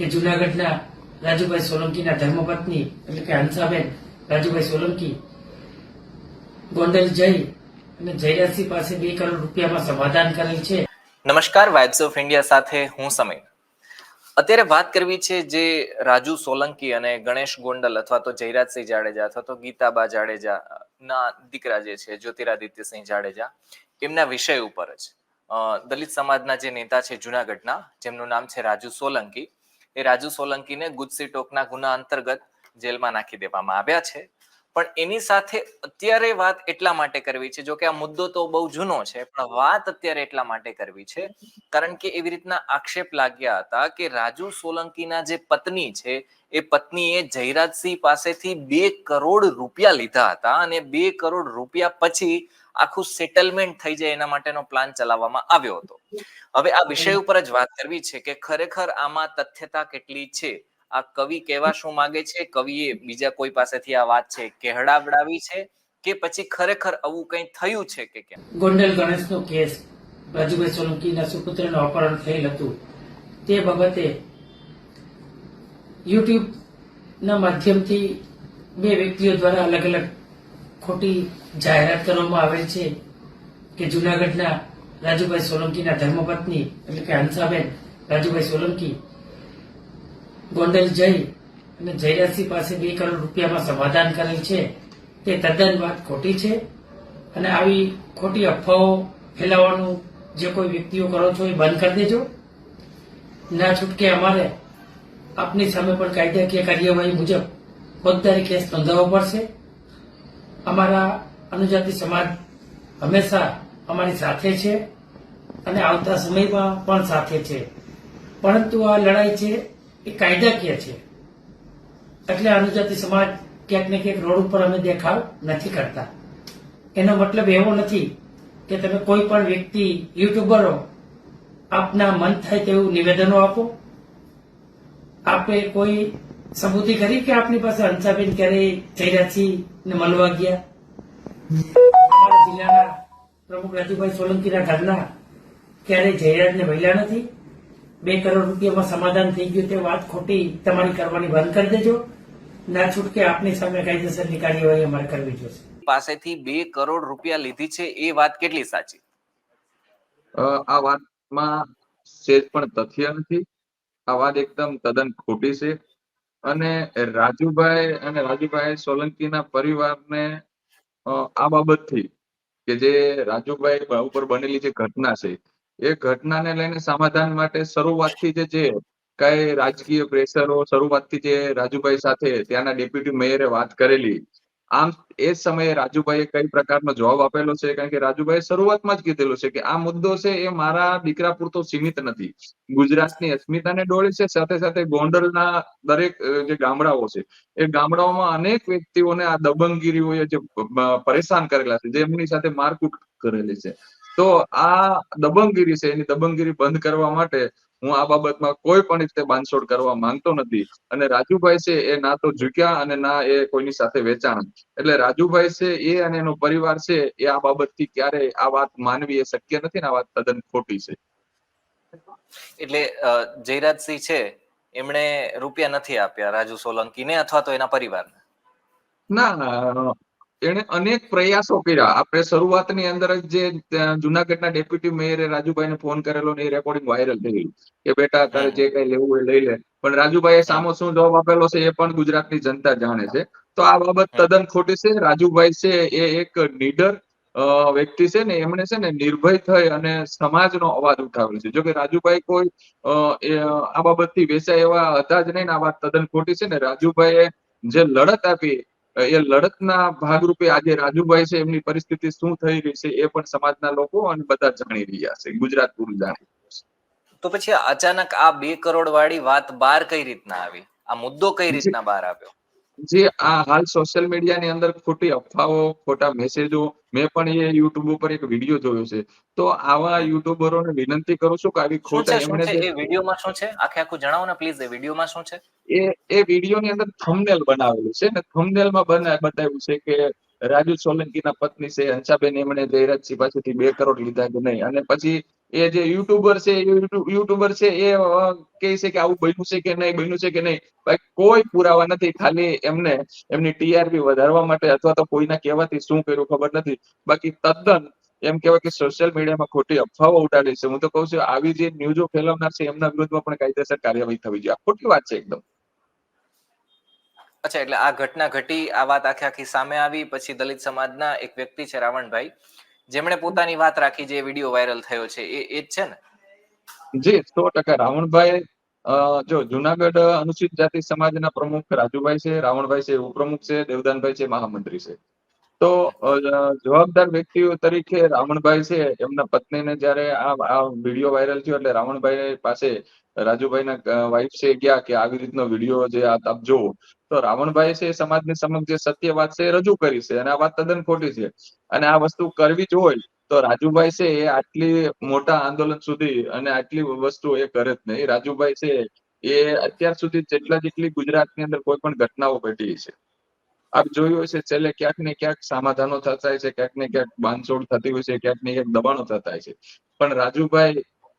કે જુનાગઢના રાજુભાઈ સોલંકીના ધર્મપત્ની એટલે કે હંસાબેન, રાજુભાઈ સોલંકી, ગોંડલ જઈ અને જયરાજસિંહ પાસે બે કરોડ રૂપિયામાં સમાધાન કરેલ છે. નમસ્કાર વાઇબ્સ ઓફ ઇન્ડિયા સાથે હું સમીર. અત્યારે વાત કરવી છે જે રાજુ સોલંકી અને ગણેશ ગોંડલ અથવા તો જયરાજસિંહ જાડેજા અથવા તો ગીતાબા જાડેજા ના દીકરા જે છે જ્યોતિરાદિત્યસિંહ જાડેજા, એમના વિષય ઉપર જ દલિત સમાજના જે નેતા છે જુનાગઢના, જેમનું નામ છે રાજુ સોલંકી એ રાજુ સોલંકીને ગુજસી ટોકના ગુના અંતર્ગત જેલમાં નાખી દેવામાં આવ્યા છે. પણ એની સાથે અત્યારે વાત એટલા માટે કરવી છે, જો કે આ મુદ્દો તો બહુ જૂનો છે, પણ વાત અત્યારે એટલા માટે કરવી છે, કારણ કે એવી રીતના આક્ષેપ લાગ્યા હતા કે રાજુ સોલંકીના જે પત્ની છે એ પત્નીએ જયરાજસિંહ પાસેથી બે કરોડ રૂપિયા લીધા હતા અને બે કરોડ રૂપિયા પછી આખું સેટલમેન્ટ થઈ જાય એના માટેનો પ્લાન ચલાવવામાં આવ્યો હતો. હવે આ વિષય ઉપર જ વાત કરવી છે કે ખરેખર આમાં તથ્યતા કેટલી છે? આ કવિ કહેવા શું માંગે છે? કવિએ બીજા કોઈ પાસેથી આ વાત છે કહેડાવડાવી છે કે પછી ખરેખર આવું કંઈ થયું છે કે કેમ? ગોંડલ ગણેશનો કેસ રાજુભાઈ સોલંકીના સુપુત્રનું અપહરણ થયેલ હતું. તે બાબતે યુટ્યુબના માધ્યમથી બે વ્યક્તિઓ દ્વારા અલગ અલગ ખોટી જાહેરાત કરવામાં આવેલ છે કે જુનાગઢના રાજુભાઈ સોલંકીના ધર્મપત્ની, એટલે કે હંસાબેન, રાજુભાઈ સોલંકી, ગોંડલ જઈ અને જયરાજસિંહ પાસે બે કરોડ રૂપિયામાં સમાધાન કરેલ છે. તે તદ્દન વાત ખોટી છે અને આવી ખોટી અફવાઓ ફેલાવવાનું જે કોઈ વ્યક્તિઓ કરો છો એ બંધ કરી દેજો. ના છૂટકે અમારે આપની સામે પણ કાયદાકીય કાર્યવાહી મુજબ ફોજદારી કેસ નોંધાવવો પડશે. અમારા અનુજાતિ સમાજ હંમેશા અમારી સાથે છે અને આવતા સમયમાં પણ સાથે છે. પરંતુ આ લડાઈ છે એ કાયદાકીય છે. એટલે અનુજાતિ સમાજ ક્યાંક ને ક્યાંક રોડ ઉપર અમે દેખાવ નથી કરતા. એનો મતલબ એવો નથી કે તમે કોઈ પણ વ્યક્તિ યુટ્યુબરો આપના મન થાય તેવું નિવેદનો આપો. આપે કોઈ સબૂતી કરી કે આપની પાસે હંસાબેન ક્યારે જયરાજસિંહ ને મળવા ગયા? અમારા જિલ્લાના પ્રમુખ રાજુભાઈ સોલંકીના ઘરના ક્યારે જયરાજને મળ્યા નથી? બે કરોડ રૂપિયામાં સમાધાન થઈ ગયું તે વાત ખોટી તમારી કરવાની બંધ કરી દેજો. ના છૂટકે આપની સામે કાયદેસરની કાર્યવાહી અમારે કરવી જોશે. પાસેથી બે કરોડ રૂપિયા લીધી છે એ વાત કેટલી સાચી? આ વાતમાં સેજ પણ તથ્ય નથી. આ વાત એકદમ તદ્દન ખોટી છે. અને રાજુભાઈ અને રાજુભાઈ સોલંકીના પરિવારને આ બાબતથી કે જે રાજુભાઈ ઉપર બનેલી જે ઘટના છે, એ ઘટનાને લઈને સમાધાન માટે શરૂઆતથી જે છે કઈ રાજકીય પ્રેશરો શરૂઆતથી જે રાજુભાઈ સાથે ત્યાંના ડેપ્યુટી મેયરે વાત કરેલી આમ એ સમયે રાજુભાઈએ કઈ પ્રકારનો જવાબ આપેલો છે? કારણ કે રાજુભાઈ શરૂઆતમાં જ કીધેલું છે કે આ મુદ્દો છે એ મારા દીકરા પૂરતો સીમિત નથી. ગુજરાતની અસ્મિતાને ડોળે છે, સાથે સાથે ગોંડલના દરેક જે ગામડાઓ છે, એ ગામડાઓમાં અનેક વ્યક્તિઓને આ દબંગગીરીઓએ જે પરેશાન કરેલા છે, જે એમની સાથે મારકૂટ કરેલી છે. તો આ દબંગગીરી છે, એની દબંગગીરી બંધ કરવા માટે હું આ બાબતમાં કોઈ પણ રીતે બાંધછોડ કરવા માંગતો નથી. અને રાજુભાઈ છે એ ના તો ઝૂક્યા અને ના એ કોઈની સાથે વેચાણ. એટલે રાજુભાઈ છે એ અને એનો પરિવાર છે એ આ બાબતથી ક્યારે આ વાત માનવી એ શક્ય નથી ને આ વાત તદ્દન ખોટી છે. એટલે જયરાજસિંહ છે એમણે રૂપિયા નથી આપ્યા રાજુ સોલંકીને અથવા તો એના પરિવારને? ના એને અનેક પ્રયાસો કર્યા. આપણે શરૂઆતની અંદર જ જે જુનાગઢના ડેપ્યુટી મેયરે રાજુભાઈને ફોન કરેલો ને એ રેકોર્ડિંગ વાયરલ થઈ ગયું. કે બેટા તારે જે કઈ લેવું હોય લઈ લે. પણ રાજુભાઈએ સામો શું જવાબ આપેલો છે એ પણ ગુજરાતની જનતા જાણે છે. તો આ બાબત તદ્દન ખોટી છે. રાજુભાઈ છે એ એક નીડર વ્યક્તિ છે ને એમણે છે ને નિર્ભય થઈ અને સમાજનો અવાજ ઉઠાવેલો છે. જો કે રાજુભાઈ કોઈ એ, આ બાબતથી વેચાય એવા હતા જ નહીં ને આ વાત તદ્દન ખોટી છે ને રાજુભાઈએ જે લડત આપી એ લડતના ભાગરૂપે આજે રાજુભાઈ છે એમની પરિસ્થિતિ શું થઈ રહી છે એ પણ સમાજના લોકો અને બધા જાણી રહ્યા છે. ગુજરાત પૂરું જાણી તો પછી અચાનક આ બે કરોડ વાળી વાત બહાર કઈ રીતના આવી? આ મુદ્દો કઈ રીતના બહાર આવ્યો? જે આ હાલ સોશિયલ મીડિયાની અંદર ખોટી અફવાઓ ખોટા મેસેજો મેં પણ એ યુટ્યુબ ઉપર એક વીડિયો જોયો છે. તો આવા યુટ્યુબરોને વિનંતી કરું છું કે આવી ખોટા એમણે એ વિડીયોમાં શું છે? આખે આખું જણાવો ને પ્લીઝ એ વિડીયોમાં શું છે? એ એ વિડીયોની અંદર થંબનેલ બનાવેલું છે ને થંબનેલમાં બના બતાવ્યું છે કે રાજુ સોલંકીના પત્ની છે હંસાબેન એમણે જયરાજસિંહ પાસેથી બે કરોડ લીધા કે નહીં? અને પછી એ જે યુટ્યુબર છે યુટ્યુબર છે, એ કહે છે કે આવું બન્યું છે કે નહીં, બન્યું છે કે નહીં? કોઈ પુરાવા નથી, ખાલી એમને, એમની ટીઆરપી વધારવા માટે અથવા તો કોઈના કહેવાથી શું કર્યું ખબર નથી. બાકી તદ્દન એમ કહેવાય કે સોશિયલ મીડિયામાં ખોટી અફવાઓ ઉડાડી છે. હું તો કહું છું, આવી જે ન્યૂઝો ફેલાવનાર છે, એમના વિરુદ્ધમાં પણ કાયદેસર કાર્યવાહી થવી જોઈએ. ખોટી વાત છે એકદમ. અચ્છા, એટલે આ ઘટના ઘટી, આ વાત આખી આખી સામે આવી, પછી દલિત સમાજના એક વ્યક્તિ છે રાવણભાઈ જેમણે પોતાની વાત રાખી જે વીડિયો વાયરલ થયો છે, એ એ જ છે ને? જી, સો ટકા. રાવણભાઈ જો જુનાગઢ અનુસૂચિત જાતિ સમાજના પ્રમુખ રાજુભાઈ છે, રાવણભાઈ છે ઉપપ્રમુખ છે, દેવદાનભાઈ છે, મહામંત્રી છે. તો જવાબદાર વ્યક્તિઓ તરીકે રાવણભાઈ છે, એમના પત્નીને જ્યારે આ વીડિયો વાયરલ થયો એટલે રાવણભાઈ પાસે રાજુભાઈના વાઈફ છે ગયા કે આવી રીતનો વીડિયો જે આપ જોવો તો રાવણભાઈ છે સમાજની સમક્ષ જે સત્ય વાત છે રજૂ કરી છે અને આ વાત તદ્દન ખોટી છે. અને આ વસ્તુ કરવી જ તો રાજુભાઈ છે એ આટલી મોટા આંદોલન સુધી અને આટલી વસ્તુ એ કરે જ નહીં. રાજુભાઈ છે એ અત્યાર સુધી જેટલા જેટલી ગુજરાતની અંદર કોઈ પણ ઘટનાઓ ઘટી છે. આપ જોયું હશે છેલ્લે ક્યાંક ને ક્યાંક સમાધાનો થતા છે, ક્યાંક ને ક્યાંક બાંધછોડ થતી હોય છે, ક્યાંક ને ક્યાંક દબાણો થતા છે. પણ રાજુભાઈ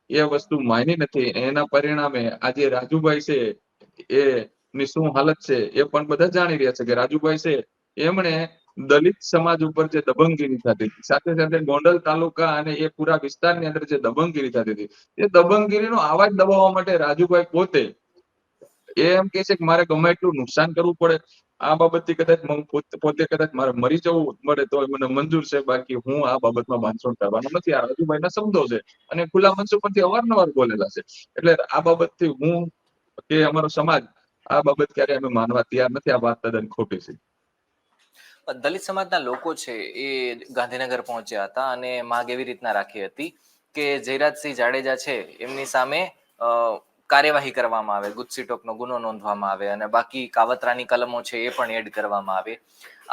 એ વસ્તુ માની નથી. એના પરિણામે આજે રાજુભાઈ છે, એ ની શું હાલત છે, એ પણ બધા જાણી રહ્યા છે કે રાજુભાઈ છે, એમણે દલિત સમાજ ઉપર જે દબંગગીરી થતી હતી, સાથે સાથે ગોંડલ તાલુકા અને એ પૂરા વિસ્તારની અંદર જે દબંગગીરી થતી હતી, એ દબંગગીરીનો અવાજ દબાવવા માટે રાજુભાઈ પોતે એ એમ કે છે કે મારે ગમે એટલું નુકસાન કરવું પડે. આ બાબતથી કદાચ પોતે કદાચ મારે મરી જવું મળે તો મને મંજૂર છે. બાકી હું આ બાબતમાં બાંધછોડ કરવાનો નથી. આ રાજુભાઈના શબ્દો છે અને ખુલ્લા મંચ પરથી અવારનવાર બોલેલા છે. એટલે આ બાબતથી હું કે અમારો સમાજ આ બાબત ક્યારે અમે માનવા તૈયાર નથી. આ વાત તદ્દન ખોટી છે. દલિત સમાજના લોકો છે એ ગાંધીનગર પહોંચ્યા હતા અને માંગ એવી રીતના રાખી હતી કે જયરાજસિંહ જાડેજા છે એમની સામે કાર્યવાહી કરવામાં આવે ગુજસીટોકનો ગુનો નોંધવામાં આવે અને બાકી કાવતરાની કલમો છે એ પણ એડ કરવામાં આવે.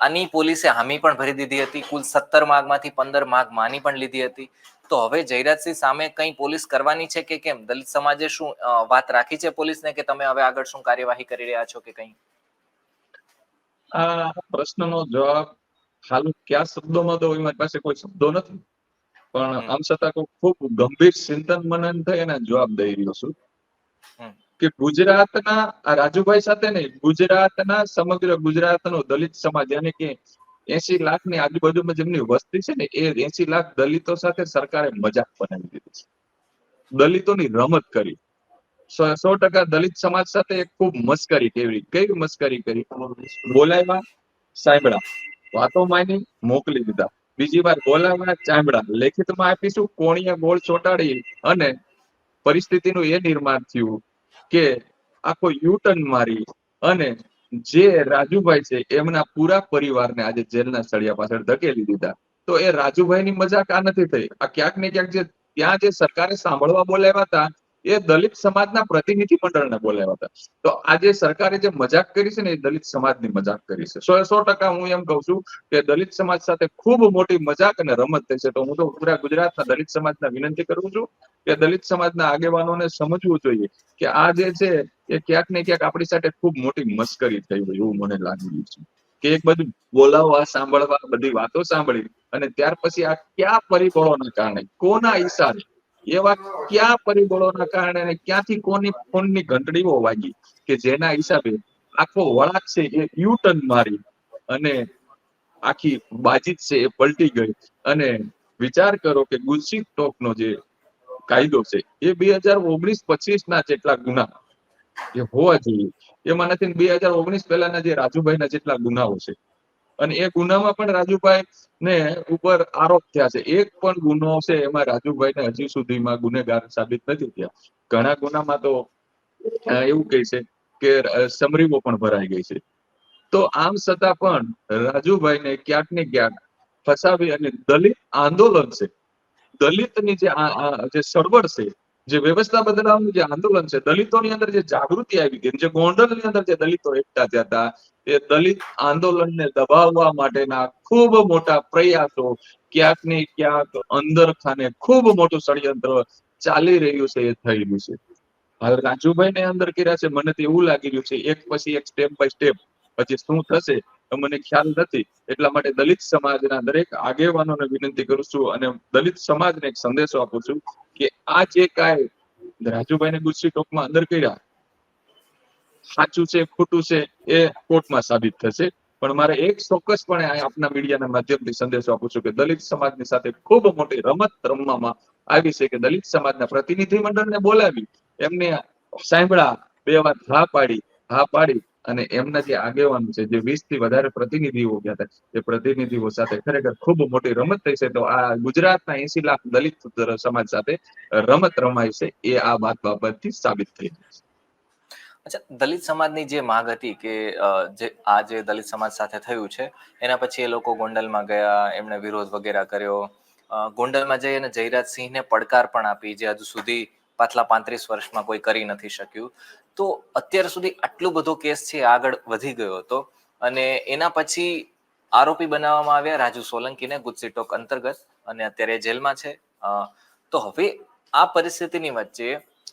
આની પોલીસે હામી પણ ભરી દીધી હતી કુલ સત્તર માગમાંથી પંદર માગ માની પણ લીધી હતી. તો હવે જયરાજસિંહ સામે કંઈ પોલીસ કરવાની છે કે કેમ? દલિત સમાજે શું વાત રાખી છે પોલીસને કે તમે હવે આગળ શું કાર્યવાહી કરી રહ્યા છો કે કઈ? આ પ્રશ્નનો જવાબ હાલ કયા શબ્દોમાં તો મારી પાસે કોઈ શબ્દો નથી. પણ આમ છતાં ખૂબ ગંભીર ચિંતન મનન થઈ અને જવાબ દઈ રહ્યો છું. કે ગુજરાતના આ રાજુભાઈ સાથે નહીં, ગુજરાતના સમગ્ર ગુજરાતનો દલિત સમાજ, યાની કે એસી લાખની આજુબાજુમાં જેમની વસ્તી છે ને, એ એસી લાખ દલિતો સાથે સરકારે મજાક બનાવી દીધી છે. દલિતોની રમત કરી. સો ટકા દલિત સમાજ સાથે ખૂબ મસ્કરી કેવી કેવી મસ્કરી કરી? બોલાવ્યા સાંભળા વાતો માની મોકલી દીધા. બીજી વાર બોલાવ્યા ચાંબડા લેખિતમાં આપીશું કોણીએ ગોળ ચોટાડી અને પરિસ્થિતિનું એ નિર્માણ થયું કે આખો યુટર્ન મારી અને જે રાજુભાઈ છે, એમના પૂરા પરિવારને આજે જેલના સળિયા પાછળ ધકેલી દીધા. તો એ રાજુભાઈની મજાક આ નથી થઈ. આ ક્યાંક ને ક્યાંક જે, ત્યાં જે સરકારે સાંભળવા બોલાવ્યા હતા એ દલિત સમાજના પ્રતિનિધિ મંડળને બોલાવ્યા હતા. તો આજે સરકારે જે મજાક કરી છે ને એ દલિત સમાજની મજાક કરી છે. સો સો ટકા હું એમ કહું છું કે દલિત સમાજ સાથે ખૂબ મોટી મજાક અને રમત થઈ છે. તો હું તો પૂરા ગુજરાતના દલિત સમાજના વિનંતી કરું છું કે દલિત સમાજના આગેવાનોને સમજવું જોઈએ કે આ જે છે એ ક્યાંક ને ક્યાંક આપણી સાથે ખૂબ મોટી મસ્કરી થઈ હોય એવું મને લાગી રહ્યું છે. કે એક બધું બોલાવવા સાંભળવા બધી વાતો સાંભળી અને ત્યાર પછી આ કયા પરિબળોના કારણે, કોના ઈશારે એવા કયા પરિબળોના કારણે ક્યાંથી કોની ફોનની ઘંટડીઓ વાગી કે જેના હિસાબે આખો વળાંક છે એ યુટર્ન મારી અને આખી બાજી છે એ પલટી ગઈ. અને વિચાર કરો કે ગુલશી ટોકનો જે કાયદો છે એ બે હજાર ઓગણીસ પચીસ ના જેટલા ગુના એ હોવા જોઈએ. એમાં નથી બે હજાર ઓગણીસ પહેલાના જે રાજુભાઈના જેટલા ગુનાઓ છે. અને એ ગુનામાં પણ રાજુભાઈ ને ઉપર આરોપ થયા છે. એક પણ ગુનો છે એમાં રાજુભાઈને હજી સુધીમાં ગુનેગાર સાબિત નથી થયા. ઘણા ગુનામાં તો એવું કહે છે કે અ, સમરીઓ પણ ભરાઈ ગઈ છે. તો આમ છતાં પણ રાજુભાઈને ક્યાંક ને ક્યાંક ફસાવી અને દલિત આંદોલન છે. દલિતની જે જે સળવળ છે જે વ્યવસ્થા બદલાવનું જે આંદોલન છે, દલિતોની અંદર જે જાગૃતિ આવી ગઈ, જે ગોંડલની અંદર જે દલિતો એકઠા થયા હતા, એ દલિત આંદોલનને દબાવવા માટેના ખૂબ મોટા પ્રયાસો ક્યાંક ને ક્યાંક અંદર ખાને ખૂબ મોટું ષડયંત્ર ચાલી રહ્યું છે, એ થયેલું છે. હાલ રાજુભાઈ ને અંદર કર્યા છે, મને તો એવું લાગી રહ્યું છે, એક પછી એક સ્ટેપ બાય સ્ટેપ પછી શું થશે? મને ખ્યાલ નથી. એટલા માટે દલિત સમાજના દરેક આગેવાનોને વિનંતી કરું છું અને દલિત સમાજને એક સંદેશો આપું છું કે આ જે કાંઈ રાજુભાઈને ગુસ્સી ટોકમાં અંદર કર્યા, સાચું છે, ખોટું છે, એ કોર્ટમાં સાબિત થશે. પણ મારે એક ચોક્કસપણે આપના મીડિયાના માધ્યમથી સંદેશો આપું છું કે દલિત સમાજની સાથે ખૂબ મોટી રમત રમવામાં આવી છે કે દલિત સમાજના પ્રતિનિધિ મંડળને બોલાવી એમને સાંભળા, બે વાત હા પાડી હા પાડી. અને એમના જે આગેવાનો છે, જે વીસથી વધારે પ્રતિનિધિઓ ગયા હતા એ પ્રતિનિધિઓ સાથે ખરેખર ખૂબ મોટી રમત થઈ છે, તો આ ગુજરાતના એસી લાખ દલિત સમાજ સાથે રમત રમાય છે, એ આ વાત બાબતથી સાબિત થઈ છે. અચ્છા, દલિત સમાજની જે માંગ હતી કે જે આ જે દલિત સમાજ સાથે થયું છે, એના પછી એ લોકો ગોંડલમાં ગયા, એમણે વિરોધ વગેરે કર્યો ગોંડલમાં જઈ અને જયરાજ સિંહને પડકાર પણ આપી, જે હજુ સુધી પાછલા પાંત્રીસ વર્ષમાં કોઈ કરી નથી શક્યું. તો અત્યાર સુધી આટલો બધો કેસ છે, આગળ વધી ગયો હતો. અને એના પછી આરોપી બનાવવામાં આવ્યા રાજુ સોલંકીને ગુજસીટોક અંતર્ગત અને અત્યારે જેલમાં છે. તો હવે આ પરિસ્થિતિની વચ્ચે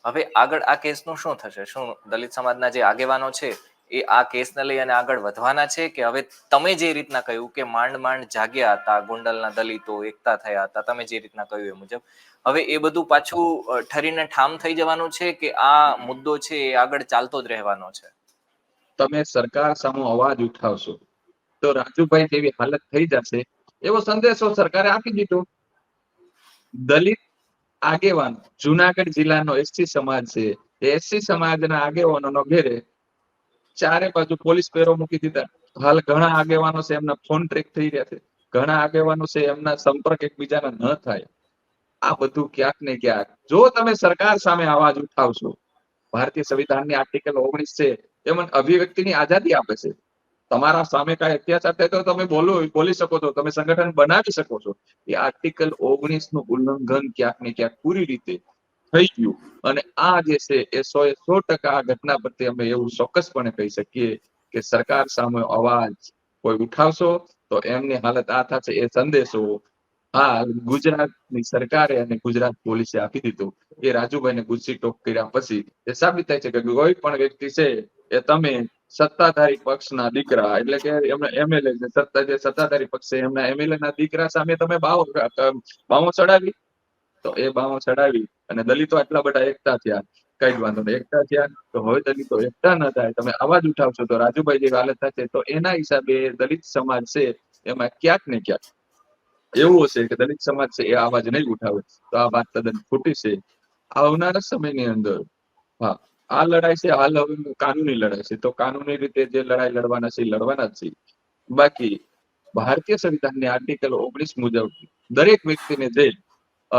હવે આગળ આ કેસનું શું થશે? શું દલિત સમાજના જે આગેવાનો છે એ આ કેસને લઈ અને આગળ વધવાના છે કે હવે તમે જે રીતના કહ્યું કે માંડ માંડ જાગ્યા હતા ગોંડલના દલિતો, એકતા થયા હતા, તમે જે રીતના કહ્યું એ મુજબ. હવે એ બધું પાછું ઠરીને ઠામ થઈ જવાનું છે કે આ મુદ્દો છે એ આગળ ચાલતો જ રહેવાનો છે? તમે સરકાર સામે અવાજ ઉઠાવશો. તો રાજુભાઈ જેવી હાલત થઈ જશે. એવો સંદેશો સરકારે આપી દીધો. દલિત આગેવાન જુનાગઢ જિલ્લાનો એસટી સમાજ છે. એસટી સમાજના આગેવાનોનો ઘેરે ચારે બાજુ પોલીસ પહેરો મૂકી દીધા. હાલ ઘણા આગેવાનો છે એમના ફોન ટ્રેક થઈ રહ્યા છે. ઘણા આગેવાનો છે એમના સંપર્ક એકબીજાના ન થાય. આ બધું ક્યાંક ને ક્યાંક. જો તમે સરકાર સામે અવાજ ઉઠાવશો, ભારતીય સંવિધાનની આર્ટિકલ ઓગણીસ છે, એ મને અભિવ્યક્તિની આઝાદી આપે છે. તમારા સામે કઈ અત્યાચાર થાય તો તમે બોલો, બોલી શકો છો. તમે સંગઠન બનાવી શકો છો. એ આર્ટિકલ ઓગણીસનું ઉલ્લંઘન ક્યાંક ને ક્યાંક પૂરી રીતે થઈ ગયું. અને આ જે છે, એ સો એ સો ટકા આ ઘટના પ્રત્યે અમે એવું ચોક્કસપણે કહી શકીએ કે સરકાર સામે અવાજ કોઈ ઉઠાવશો તો એમની હાલત આ થશે, એ સંદેશો હા ગુજરાતની સરકારે અને ગુજરાત પોલીસે આપી દીધું. એ રાજુભાઈને ગુસ્સી ટોક કર્યા પછી એ સાબિત થાય છે કે કોઈ પણ વ્યક્તિ છે, એ તમે સત્તાધારી પક્ષના દીકરા, એટલે કે એમના એમએલએ સત્તા જે સત્તાધારી પક્ષ છે, એમના એમએલએ ના દીકરા સામે તમે બાવો બાવો ચડાવી. તો એ બાવો ચડાવી અને દલિતો આટલા બધા એકતા થયા. કઈ વાંધો નહીં. એકતા થયા તો હવે દલિતો એકતા ન થાય. તમે અવાજ ઉઠાવશો તો રાજુભાઈ જેવી હાલત થશે. તો એના હિસાબે દલિત સમાજ છે એમાં ક્યાંક ને ક્યાંક એવું હશે કે દલિત સમાજ છે એ અવાજ નહીં ઉઠાવે. તો આ વાત તદ્દન ખોટી છે. આવનારા સમયની અંદર હા, આ લડાઈ છે, હાલ હવે કાનૂની લડાઈ છે. તો કાનૂની રીતે જે લડાઈ લડવાના છે લડવાના જ છે. બાકી ભારતીય સંવિધાનની આર્ટિકલ ઓગણીસ મુજબ દરેક વ્યક્તિને જે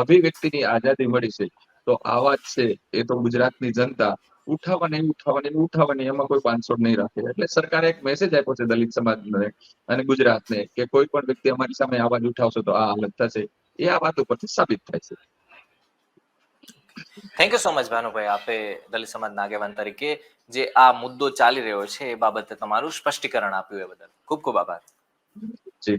અભિવ્યક્તિની આઝાદી મળી છે. તો આવાજ છે એ તો ગુજરાતની જનતા ઉઠાવવાની ઉઠાવવાની ઉઠાવવાની એમાં કોઈ પાંચસો નહીં રાખે. એટલે સરકારે એક મેસેજ આપ્યો છે દલિત સમાજને અને ગુજરાતને કે કોઈ પણ વ્યક્તિ અમારી સામે અવાજ ઉઠાવશે તો આ હાલત થશે. એ આ વાત ઉપરથી સાબિત થાય છે. Thank you so much Bhanubhai આપે દલિત સમાજના આગેવાન તરીકે જે આ મુદ્દો ચાલી રહ્યો છે એ બાબતે તમારું સ્પષ્ટીકરણ આપ્યું એ બદલ. ખૂબ ખૂબ આભાર. જી.